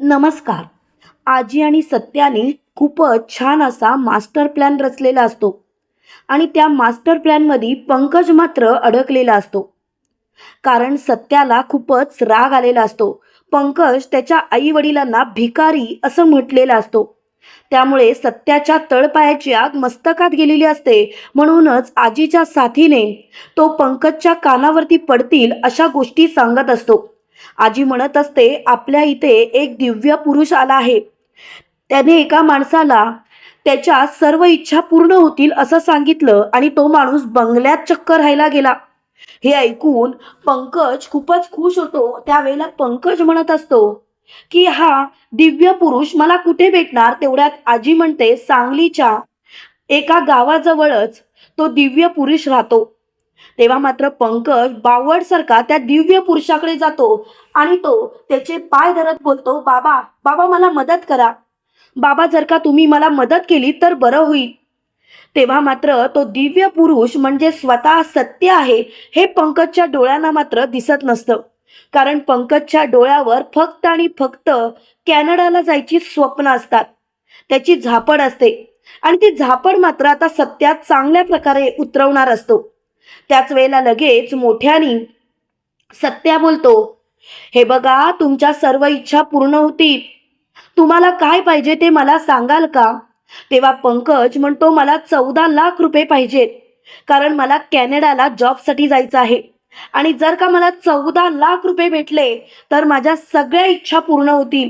नमस्कार. आजी आणि सत्याने खूपच छान असा मास्टर प्लॅन रचलेला असतो. आणि त्या मास्टर प्लॅनमध्ये पंकज मात्र अडकलेला असतो. कारण सत्याला खूपच राग आलेला असतो. पंकज त्याच्या आई वडिलांना भिकारी असं म्हटलेलं असतो. त्यामुळे सत्याच्या तळपायाची आग मस्तकात गेलेली असते. म्हणूनच आजीच्या साथीने तो पंकजच्या कानावरती पडतील अशा गोष्टी सांगत असतो. आजी म्हणत असते आपल्या इथे एक दिव्य पुरुष आला आहे. त्याने एका माणसाला त्याच्या सर्व इच्छा पूर्ण होतील असं सांगितलं आणि तो माणूस बंगल्यात चक्क राहायला गेला. हे ऐकून पंकज खूपच खुश होतो. त्यावेळेला पंकज म्हणत असतो की हा दिव्य पुरुष मला कुठे भेटणार? तेवढ्यात आजी म्हणते सांगलीच्या एका गावाजवळच तो दिव्य पुरुष राहतो. तेव्हा मात्र पंकज बावडसारखा त्या दिव्य पुरुषाकडे जातो आणि तो त्याचे पाय धरत बोलतो बाबा बाबा मला मदत करा. बाबा जर का तुम्ही मला मदत केली तर बरं होईल. तेव्हा मात्र तो दिव्य पुरुष म्हणजे स्वतः सत्य आहे हे पंकजच्या डोळ्यांना मात्र दिसत नसतं. कारण पंकजच्या डोळ्यावर फक्त आणि फक्त कॅनडाला जायची स्वप्न असतात. त्याची झापड असते. आणि ती झापड मात्र आता सत्यात चांगल्या प्रकारे उतरवणार असतो. त्याच वेळेला लगेच मोठ्यानी सत्या बोलतो हे बघा तुमच्या सर्व इच्छा पूर्ण होतील तुम्हाला काय पाहिजे ते मला सांगाल का? तेव्हा पंकज म्हणतो मला चौदा लाख रुपये पाहिजेत कारण मला कॅनडाला जॉबसाठी जायचं आहे. आणि जर का मला चौदा लाख रुपये भेटले तर माझ्या सगळ्या इच्छा पूर्ण होतील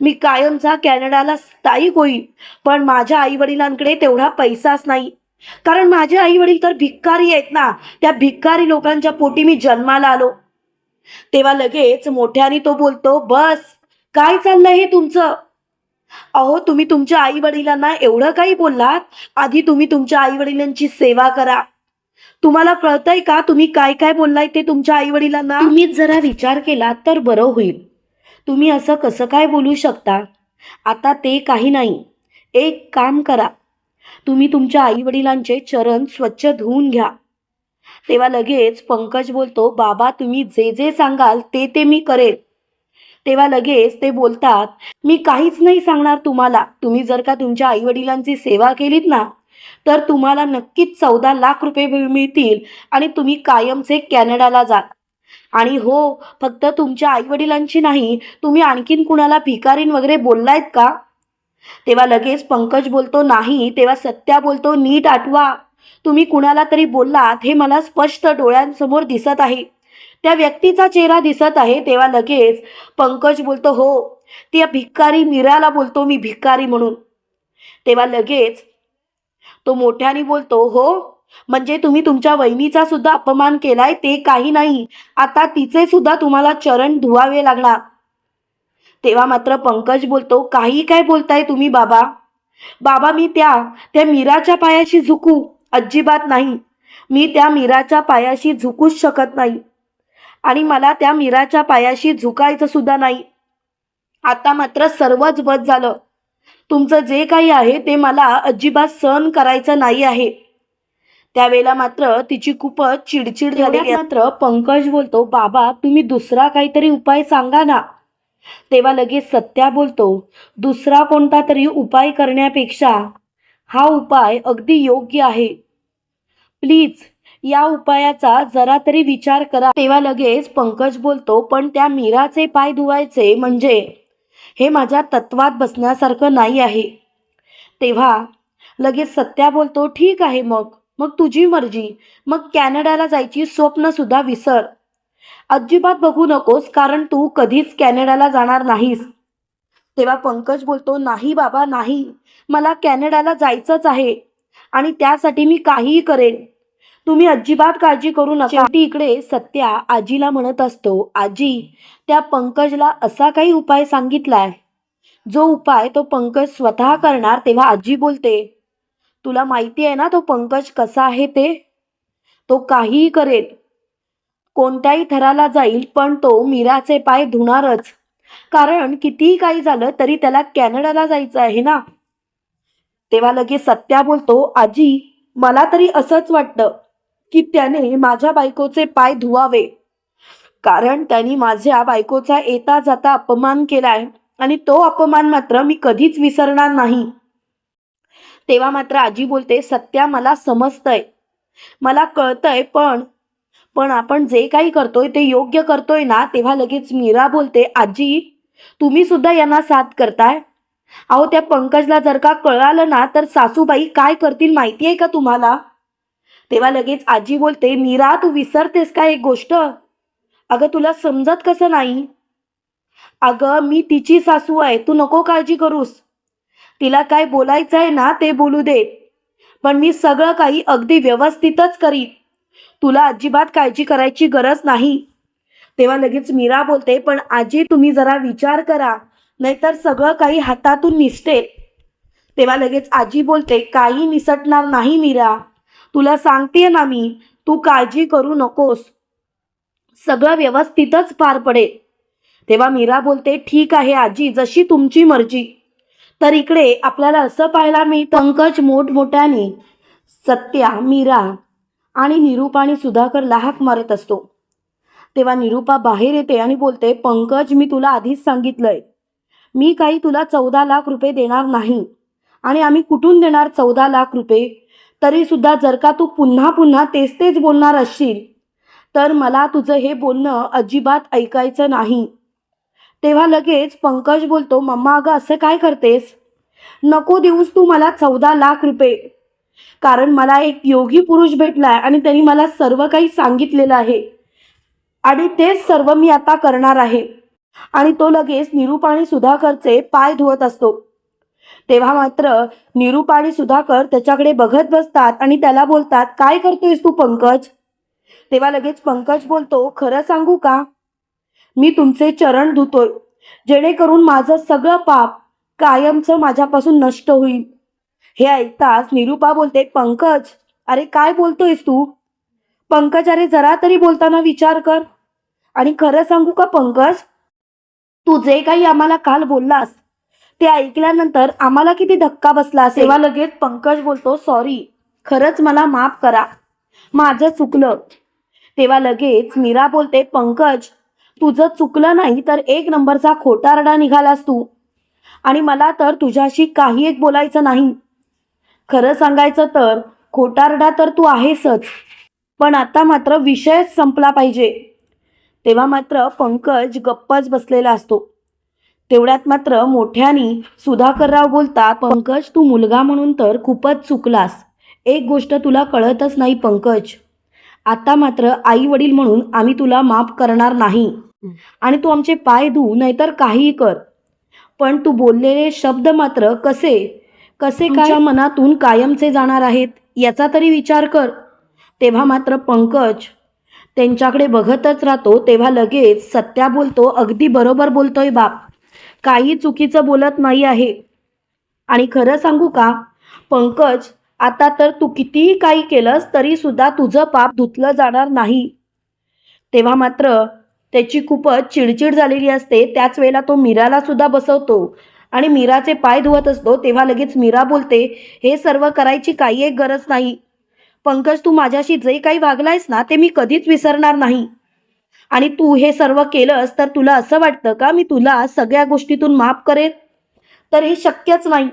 मी कायमचा कॅनडाला स्थायिक होईल पण माझ्या आई वडिलांकडे तेवढा पैसाच नाही. कारण माझे आई वडील तर भिक्कारी आहेत ना. त्या भिक्कारी लोकांच्या पोटी मी जन्माला आलो. तेव्हा लगेच मोठ्याने तो बोलतो बस काय चाललंय हे तुमचं? अहो तुम्ही तुमच्या आई वडिलांना एवढं काही बोललात? आधी तुम्ही तुमच्या आई वडिलांची सेवा करा. तुम्हाला कळतंय का तुम्ही काय काय बोललाय ते तुमच्या आई वडिलांना? तुम्ही जरा विचार केला तर बरं होईल. तुम्ही असं कसं काय बोलू शकता? आता ते काही नाही. एक काम करा. तुम्ही तुमच्या आई वडिलांचे चरण स्वच्छ धुवून घ्या. तेव्हा लगेच पंकज बोलतो बाबा तुम्ही जे जे सांगाल ते ते मी करेल. तेव्हा लगेच ते बोलतात मी काहीच नाही सांगणार तुम्हाला. तुम्ही जर का तुमच्या आई वडिलांची सेवा केलीत ना तर तुम्हाला नक्कीच चौदा लाख रुपये मिळतील आणि तुम्ही कायमचे कॅनडाला जाल. आणि हो फक्त तुमच्या आई वडिलांची नाही तुम्ही आणखीन कुणाला भिकारीन वगैरे बोललायत का? तेव्हा लगेच पंकज बोलतो नाही. तेव्हा सत्या बोलतो नीट आठवा. तुम्ही कुणाला तरी बोललात हे मला स्पष्ट डोळ्यांसमोर दिसत आहे. त्या व्यक्तीचा चेहरा दिसत आहे तेव्हा लगेच पंकज बोलतो हो. त्या भिक्कारी मीराला बोलतो मी भिक्कारी म्हणून. तेव्हा लगेच तो मोठ्याने बोलतो हो. म्हणजे तुम्ही तुमच्या वहिनीचा सुद्धा अपमान केलाय ते काही नाही. आता तिचे सुद्धा तुम्हाला चरण धुवावे लागणार. तेव्हा मात्र पंकज बोलतो काही काय बोलताय तुम्ही बाबा? बाबा मी त्या त्या मीराच्या पायाशी झुकू अजिबात नाही. मी त्या मीराच्या पायाशी झुकूच शकत नाही. आणि मला त्या मीराच्या पायाशी झुकायचं सुद्धा नाही. आता मात्र सर्वच बद झालं. तुमचं जे काही आहे ते मला अजिबात सहन करायचं नाही आहे. त्यावेळेला मात्र तिची खूपच चिडचिड झाली. मात्र पंकज बोलतो बाबा तुम्ही दुसरा काहीतरी उपाय सांगा ना. तेव्हा लगेच सत्या बोलतो दुसरा कोणता तरी उपाय करण्यापेक्षा हा उपाय अगदी योग्य आहे. प्लीज या उपायाचा जरा तरी विचार करा. तेव्हा लगेच पंकज बोलतो पण त्या मीराचे पाय धुवायचे म्हणजे हे माझ्या तत्वात बसण्यासारखं नाही आहे. तेव्हा लगेच सत्या बोलतो ठीक आहे मग मग तुझी मर्जी. मग कॅनडाला जायची स्वप्न सुद्धा विसर. अजिबात बघू नकोस कारण तू कधीच कॅनडाला जाणार नाहीस. तेव्हा पंकज बोलतो नाही बाबा नाही. मला कॅनडाला जायचंच आहे आणि त्यासाठी मी काहीही करेन. तुम्ही अजिबात काळजी करू नका. इकडे सत्या आजीला म्हणत असतो आजी त्या पंकजला असा काही उपाय सांगितलाय. जो उपाय तो पंकज स्वतः करणार तेव्हा आजी बोलते तुला माहिती आहे ना तो पंकज कसा आहे ते? तो काहीही करेल. कोणत्याही थराला जाईल पण तो मीराचे पाय धुणारच. कारण कितीही काही झालं तरी त्याला कॅनडाला जायचं आहे ना? तेव्हा लगेच सत्या बोलतो आजी मला तरी असंच वाटतं की त्याने माझ्या बायकोचे पाय धुवावे. कारण त्यांनी माझ्या बायकोचा येता जाता अपमान केलाय आणि तो अपमान मात्र मी कधीच विसरणार नाही. तेव्हा मात्र आजी बोलते सत्या मला समजतंय. मला कळतंय पण पण आपण जे काही करतोय ते योग्य करतोय ना तेव्हा लगेच मीरा बोलते आजी तुम्ही सुद्धा यांना साथ करताय? अहो त्या पंकजला जर का कळालं ना तर सासूबाई काय करतील माहिती आहे का तुम्हाला? तेव्हा लगेच आजी बोलते मीरा तू विसरतेस का एक गोष्ट? अगं तुला समजत कसं नाही? अगं मी तिची सासू आहे तू नको काळजी करूस. तिला काय बोलायचं आहे ना ते बोलू दे पण मी सगळं काही अगदी व्यवस्थितच करीन तुला अजिबात काळजी करायची गरज नाही. तेव्हा लगेच मीरा बोलते पण आजी तुम्ही जरा विचार करा नाहीतर सगळं काही हातातून निसते तेव्हा लगेच आजी बोलते काही निसटणार नाही मीरा. तुला सांगते ना मी तू काळजी करू नकोस. सगळं व्यवस्थितच पार पडेल. तेव्हा मीरा बोलते ठीक आहे आजी जशी तुमची मर्जी. तर इकडे आपल्याला असं पाहायला मिळतं. पंकज मोठमोठ्याने सत्या मीरा आणि निरूपा आणि सुधाकरला हाक मारत असतो. तेव्हा निरूपा बाहेर येते आणि बोलते पंकज मी तुला आधीच सांगितलंय. मी काही तुला चौदा लाख रुपये देणार नाही. आणि आम्ही कुठून देणार चौदा लाख रुपये? तरी सुद्धा जर का तू पुन्हा पुन्हा तेच तेच बोलणार असशील तर मला तुझं हे बोलणं अजिबात ऐकायचं नाही. तेव्हा लगेच पंकज बोलतो मम्मा अगं असं काय करतेस? नको देऊस तू मला चौदा लाख रुपये. कारण मला एक योगी पुरुष भेटलाय आणि त्यांनी मला सर्व काही सांगितलेलं आहे. आणि तेच सर्व मी आता करणार आहे. आणि तो लगेच निरूप आणि सुधाकरचे पाय धुवत असतो. तेव्हा मात्र निरूप आणि सुधाकर त्याच्याकडे बघत बसतात आणि त्याला बोलतात काय करतोयस तू पंकज? तेव्हा लगेच पंकज बोलतो खरं सांगू का? मी तुमचे चरण धुतोय. जेणेकरून माझं सगळं पाप कायमचं माझ्यापासून नष्ट होईल. हे ऐकताच निरूपा बोलते पंकज अरे काय बोलतोयस तू? पंकज अरे जरा तरी बोलताना विचार कर. आणि खरं सांगू का पंकज? तू जे काही आम्हाला काल बोललास ते ऐकल्यानंतर आम्हाला किती धक्का बसला तेव्हा लगेच पंकज बोलतो सॉरी खरंच मला माफ करा. माझं चुकलं. तेव्हा लगेच मीरा बोलते पंकज तुझं चुकलं नाही तर एक नंबरचा खोटारडा निघालास तू. आणि मला तर तुझ्याशी काही एक बोलायचं नाही. खरं सांगायचं तर खोटारडा तर तू आहेसच पण आता मात्र विषयच संपला पाहिजे. तेव्हा मात्र पंकज गप्पच बसलेला असतो. तेवढ्यात मात्र मोठ्यानी सुधाकरराव बोलतात पंकज तू मुलगा म्हणून तर खूपच चुकलास. एक गोष्ट तुला कळतच नाही पंकज. आता मात्र आई वडील म्हणून आम्ही तुला माफ करणार नाही. आणि तू आमचे पाय धू नाहीतर काहीही कर. पण तू बोललेले शब्द मात्र कसे कसे काय? मनातून कायमचे जाणार आहेत याचा तरी विचार कर. तेव्हा मात्र पंकज त्यांच्याकडे बघतच राहतो तेव्हा लगेच सत्या बोलतो अगदी बरोबर बोलतोय बाप. काही चुकीचं बोलत नाही आहे. आणि खरं सांगू का? पंकज आता तर तू कितीही काही केलंस तरी सुद्धा तुझं पाप धुतलं जाणार नाही. तेव्हा मात्र त्याची खूपच चिडचिड झालेली असते त्याच वेळेला तो मीराला सुद्धा बसवतो. आणि मीराचे पाय धुवत असतो तेव्हा लगेच मीरा बोलते हे सर्व करायची काही एक गरज नाही. पंकज तू माझ्याशी जे काही वागलायस ना ते मी कधीच विसरणार नाही. आणि तू हे सर्व केलंस तर तुला असं वाटतं का मी तुला सगळ्या गोष्टीतून माफ करेन? तर हे शक्यच नाही.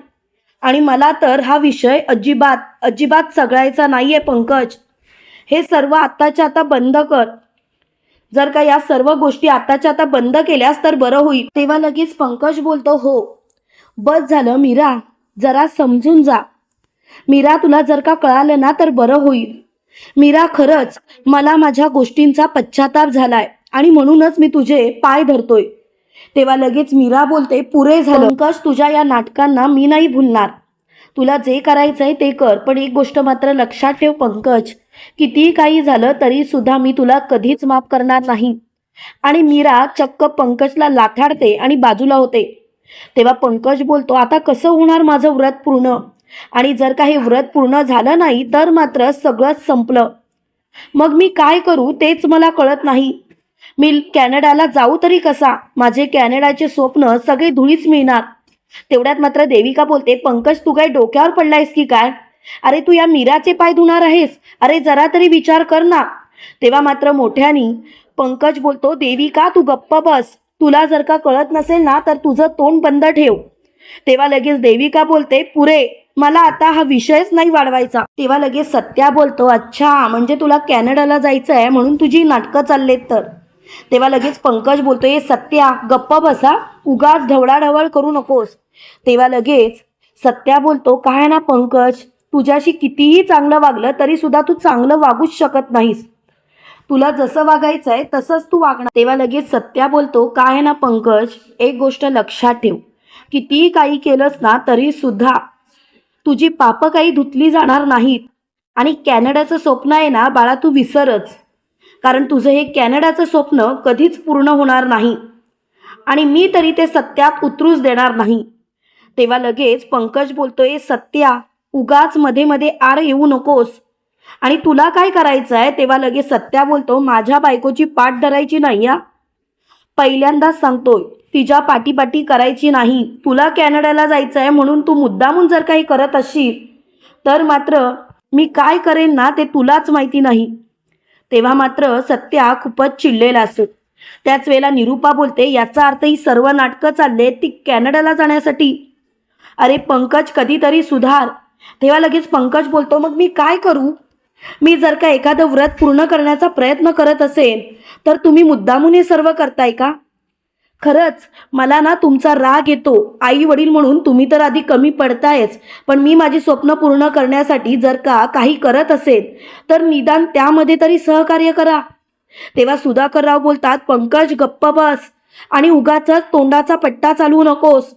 आणि मला तर हा विषय अजिबात अजिबात सगळायचा नाही आहे पंकज. हे सर्व आत्ताच्या आता बंद कर. जर का या सर्व गोष्टी आताच्या आता बंद केल्यास तर बरं होईल. तेव्हा लगेच पंकज बोलतो हो. बस झालं मीरा. जरा समजून जा. मीरा तुला जर का कळालं ना तर बरं होईल. मीरा खरंच मला माझ्या गोष्टींचा पश्चाताप झालाय आणि म्हणूनच मी तुझे पाय धरतोय. तेव्हा लगेच मीरा बोलते पुरे झालं. पंकज तुझ्या या नाटकांना मी नाही भुलणार. तुला जे करायचंय ते कर पण एक गोष्ट मात्र लक्षात ठेव पंकज. कितीही काही झालं तरी सुद्धा मी तुला कधीच माफ करणार नाही. आणि मीरा चक्क पंकजला लाथाडते आणि बाजूला होते. तेव्हा पंकज बोलतो आता कसं होणार माझं व्रत पूर्ण? आणि जर काही व्रत पूर्ण झालं नाही तर मात्र सगळंच संपलं. मग मी काय करू तेच मला कळत नाही. मी कॅनडाला जाऊ तरी कसा? माझे कॅनडाचे स्वप्न सगळे धुळीच मिळणार. तेवढ्यात मात्र देविका बोलते पंकज तू काय डोक्यावर पडलायस की काय? अरे तू या मीराचे पाय धुणार आहेस? अरे जरा तरी विचार कर ना. तेव्हा मात्र मोठ्यानी पंकज बोलतो देविका तू गप्प बस. तुला जर का कळत नसेल ना तर तुझं तोंड बंद ठेव. तेव्हा लगेच देविका बोलते पुरे मला आता हा विषयच नाही वाढवायचा. तेव्हा लगेच सत्या बोलतो अच्छा म्हणजे तुला कॅनडाला जायचं आहे म्हणून तुझी नाटकं चाललेत तर. तेव्हा लगेच पंकज बोलतो ये सत्या गप्प बसा उगाच ढवळाढवळ करू नकोस. तेव्हा लगेच सत्या बोलतो काय ना पंकज तुझ्याशी कितीही चांगलं वागलं तरी सुद्धा तू चांगलं वागूच शकत नाहीस. तुला जसं वागायचं आहे तसंच तू वागणार. तेव्हा लगेच सत्या बोलतो काय ना पंकज? एक गोष्ट लक्षात ठेव. कितीही काही केलंस ना तरी सुद्धा. तुझी पापं काही धुतली जाणार नाहीत. आणि कॅनडाचं स्वप्न आहे ना बाळा तू विसरच. कारण तुझं हे कॅनडाचं स्वप्न कधीच पूर्ण होणार नाही. आणि मी तरी ते सत्यात उतरूच देणार नाही. तेव्हा लगेच पंकज बोलतोय सत्या उगाच मध्ये मध्ये आर येऊ नकोस. आणि तुला काय करायचं आहे तेव्हा लगेच सत्या बोलतो माझ्या बायकोची पाठ धरायची नाही या पहिल्यांदाच सांगतोय तिच्या पाठीपाठी करायची नाही. तुला कॅनडाला जायचं आहे म्हणून तू मुद्दामून जर काही करत असशील तर मात्र मी काय करेन ना ते तुलाच माहिती नाही. तेव्हा मात्र सत्या खूपच चिडलेला असतो. त्याच वेळेला निरूपा बोलते याचा अर्थ ही सर्व नाटकं चालले ती कॅनडाला जाण्यासाठी. अरे पंकज कधीतरी सुधार. तेव्हा लगेच पंकज बोलतो मग मी काय करू? मी जर का एखादं व्रत पूर्ण करण्याचा प्रयत्न करत असेल तर तुम्ही मुद्दामून हे सर्व करताय का? खरंच मला ना तुमचा राग येतो. आई वडील म्हणून तुम्ही तर आधी कमी पडतायच पण मी माझी स्वप्न पूर्ण करण्यासाठी जर का काही करत असेल तर निदान त्यामध्ये तरी सहकार्य करा. तेव्हा सुधाकरराव बोलतात पंकज गप्प बस आणि उगाच तोंडाचा पट्टा चालवू नकोस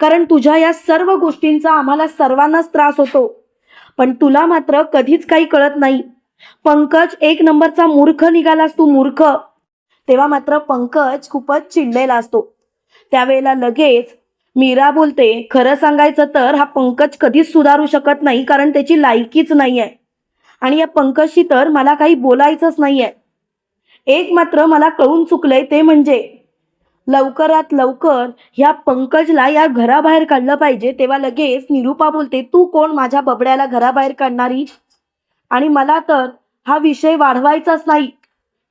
कारण तुझ्या या सर्व गोष्टींचा आम्हाला सर्वांनाच त्रास होतो. पण तुला मात्र कधीच काही कळत नाही. पंकज एक नंबरचा मूर्ख निघालास तू मूर्ख. तेव्हा मात्र पंकज खूपच चिडलेला असतो. त्यावेळेला लगेच मीरा बोलते खरं सांगायचं तर हा पंकज कधीच सुधारू शकत नाही कारण त्याची लायकीच नाही आहे आणि या पंकजशी तर मला काही बोलायचंच नाही आहे एक मात्र मला कळून चुकलंय ते म्हणजे लवकरात लवकर ह्या पंकजला या घराबाहेर काढलं पाहिजे. तेव्हा लगेच निरूपा बोलते तू कोण माझ्या बबड्याला घराबाहेर काढणारी? आणि मला तर हा विषय वाढवायचाच नाही.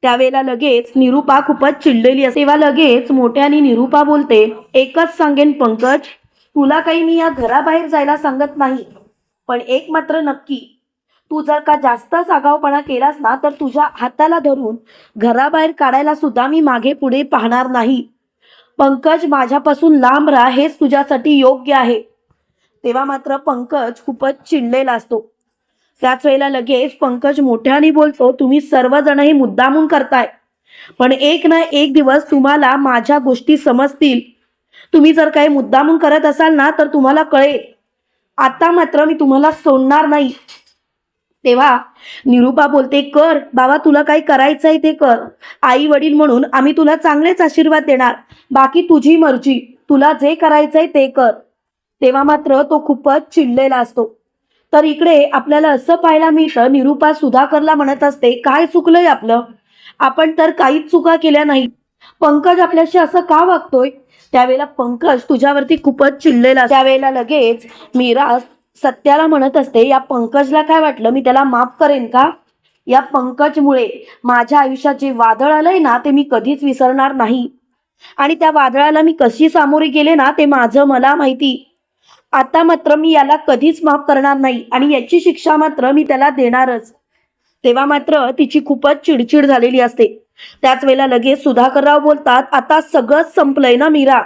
त्यावेळेला लगेच निरूपा खूपच चिडलेली असते. तेव्हा लगेच मोठ्याने निरूपा बोलते एकच सांगेन पंकज तुला काही मी या घराबाहेर जायला सांगत नाही. पण एक मात्र नक्की तू जर का जास्तच आगाऊपणा केलास ना तर तुझ्या हाताला धरून घराबाहेर काढायला सुद्धा मी मागे पुढे पाहणार नाही. पंकज माझ्यापासून लांब राहा हेच तुझ्यासाठी योग्य आहे. तेव्हा मात्र पंकज खूपच चिडलेला असतो. त्याच वेळेला लगेच पंकज मोठ्याने बोलतो तुम्ही सर्वजण हे मुद्दामून करताय. पण एक ना एक दिवस तुम्हाला माझ्या गोष्टी समजतील. तुम्ही जर काही मुद्दामून करत असाल ना तर तुम्हाला कळेल. आता मात्र मी तुम्हाला सोडणार नाही. तेव्हा निरूपा बोलते कर बाबा तुला काही करायचं आहे ते कर. आई वडील म्हणून आम्ही तुला चांगलेच आशीर्वाद देणार. बाकी तुझी मर्जी. तुला जे करायचंय ते कर. तेव्हा मात्र तो खूपच चिडलेला असतो. तर इकडे आपल्याला असं पाहायला मिळतं निरूपा सुधाकरला म्हणत असते काय चुकलंय आपलं? आपण तर काहीच चुका केल्या नाही. पंकज आपल्याशी असं का वागतोय? त्यावेळेला पंकज तुझ्यावरती खूपच चिडलेला त्यावेळेला लगेच मीरा सत्याला म्हणत असते या पंकजला काय वाटलं? मी त्याला माफ करेन का? या पंकजमुळे माझ्या आयुष्यात जे वादळ आलंय ना ते मी कधीच विसरणार नाही. आणि त्या वादळाला मी कशी सामोरी गेले ना ते माझं मला माहिती. आता मात्र मी याला कधीच माफ करणार नाही आणि याची शिक्षा मात्र मी त्याला देणारच. तेव्हा मात्र तिची खूपच चिडचिड झालेली असते. त्याच वेळेला लगेच सुधाकरराव बोलतात आता सगळंच संपलंय ना मीरा?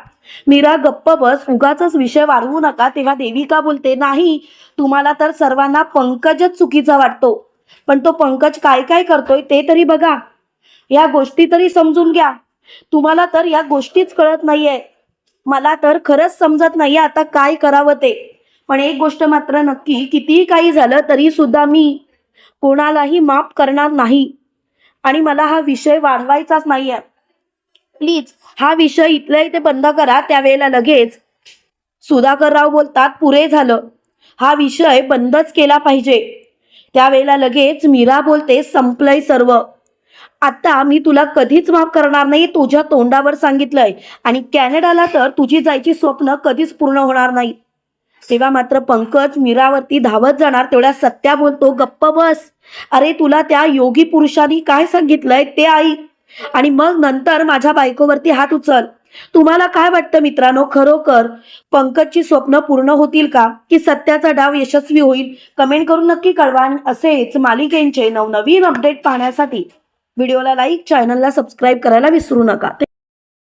मीरा गप्प बस. उगाचाच विषय वाढवू नका. तेव्हा देविका बोलते नाही तुम्हाला तर सर्वांना पंकजच चुकीचा वाटतो. पण तो पंकज काय काय करतोय ते तरी बघा. या गोष्टी तरी समजून घ्या. तुम्हाला तर या गोष्टीच कळत नाहीये. मला तर खरंच समजत नाही आता काय करावं ते. पण एक गोष्ट मात्र नक्की कितीही काही झालं तरी सुद्धा मी कोणालाही माफ करणार नाही. आणि मला हा विषय वाढवायचाच नाहीये. प्लीज हा विषय इथल्या इथे बंद करा त्यावेळेला लगेच. सुधाकरराव बोलतात पुरे झालं. हा विषय बंदच केला पाहिजे. त्यावेळेला लगेच मीरा बोलते संपलंय सर्व. आता मी तुला कधीच माफ करणार नाही तुझ्या तोंडावर सांगितलंय. आणि कॅनडाला तर तुझी जायची स्वप्न कधीच पूर्ण होणार नाही. तेव्हा मात्र पंकज मीरावरती धावत जाणार तेवढ्या सत्या बोलतो गप्प बस. अरे तुला त्या योगी पुरुषांनी काय सांगितलंय ते आई. आणि मग नंतर माझ्या बायकोवरती हात उचल. तुम्हाला काय वाटतं मित्रांनो? खरोखर पंकजची स्वप्न पूर्ण होतील का? की सत्याचा डाव यशस्वी होईल? कमेंट करून नक्की कळवा आणि असेच मालिकेंचे नवनवीन अपडेट पाहण्यासाठी व्हिडिओला लाईक चॅनलला सबस्क्राईब करायला विसरू नका.